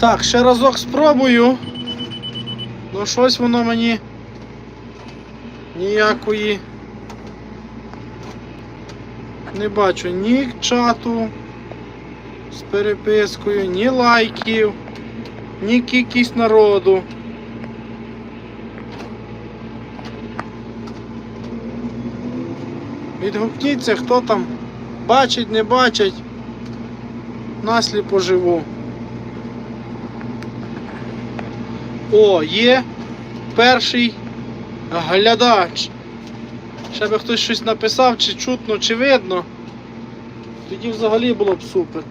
Так, ще разок спробую. Ну щось воно мені ніякої. Не бачу ні чату з перепискою, ні лайків, ні кількість народу. Відгукніться, хто там бачить, не бачить. Насліпо живу. О, є перший глядач. Ще би хтось щось написав, чи чутно, чи видно. Тоді взагалі було б супер.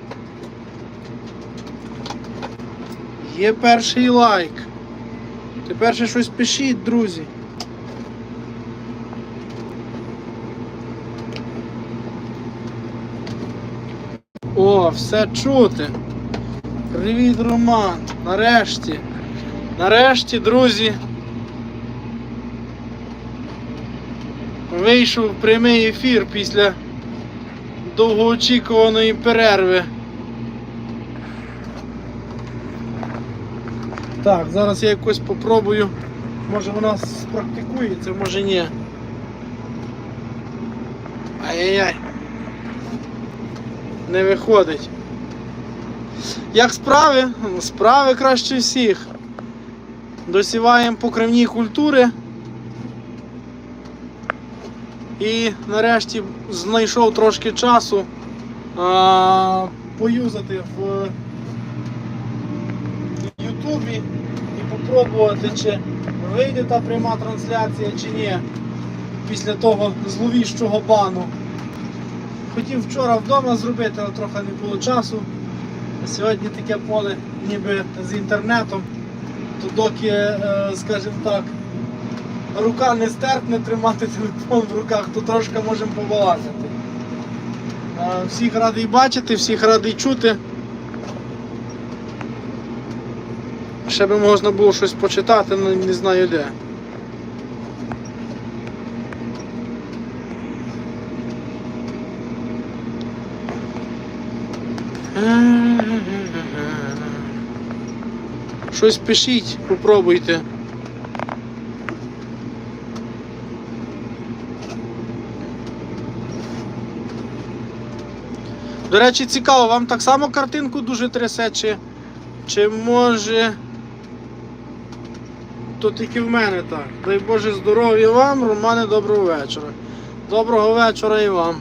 Є перший лайк. Тепер ще щось пишіть, друзі. О, все чути. Привіт, Роман. Нарешті. Нарешті, друзі. Вийшов прямий ефір після довгоочікуваної перерви. Так, зараз я якось попробую. Може вона спрактикується, може ні. Ай-яй-яй. Не виходить. Як справи? Справи краще всіх. Досіваємо покривні культури. І нарешті знайшов трошки часу а, поюзати в Ютубі і попробувати, чи вийде та пряма трансляція, чи ні, після того зловіщого бану. Хотів вчора вдома зробити, але трохи не було часу. Сьогодні таке поле ніби з інтернетом, то доки, е, скажімо так, рука не стерпне тримати телефон в руках, то трошки можемо побалакати. Е, Всіх радий бачити, всіх радий чути. Ще би можна було щось почитати, але не знаю де. Щось пишіть, попробуйте. До речі, цікаво, вам так само картинку дуже трясе, чи, чи може. То тільки в мене так. Дай Боже здоров'я вам, Романе, доброго вечора. Доброго вечора і вам.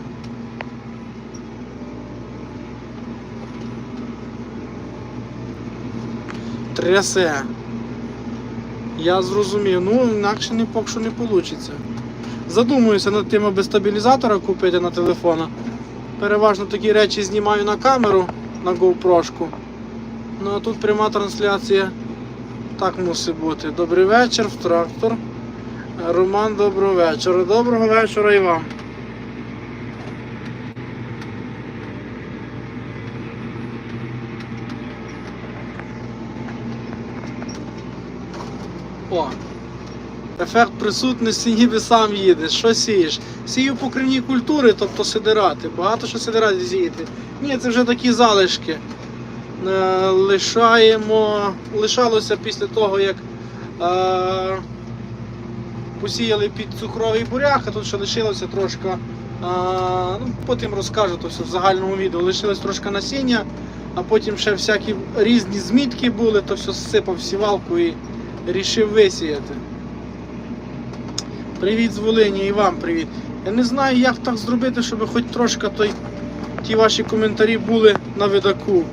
Трясе. Я зрозумів. Ну, інакше не поки що не вийде. Задумуюся над тим, аби стабілізатора купити на телефона. Переважно такі речі знімаю на камеру на GoPro. Ну а тут пряма трансляція. Так мусить бути. Добрий вечір, в трактор. Роман, доброго вечора. Доброго вечора і вам. О! Ефект присутності ніби сам їдеш. Що сієш? Сію покривні культури, тобто сидирати. Багато що сидирати зіяти. Ні, це вже такі залишки. Е, лишаємо. Лишалося після того, як е, посіяли під цукровий буряк, а тут ще лишилося трошки. Е, ну, потім розкажу то все в загальному відео. Лишилось трошки насіння, а потім ще всякі різні змітки були, то все зсипав сівалку і рішив висіяти. Привіт з Волині і вам привіт. Я не знаю, як так зробити, щоб хоч трошки той, ті ваші коментарі були на видаку.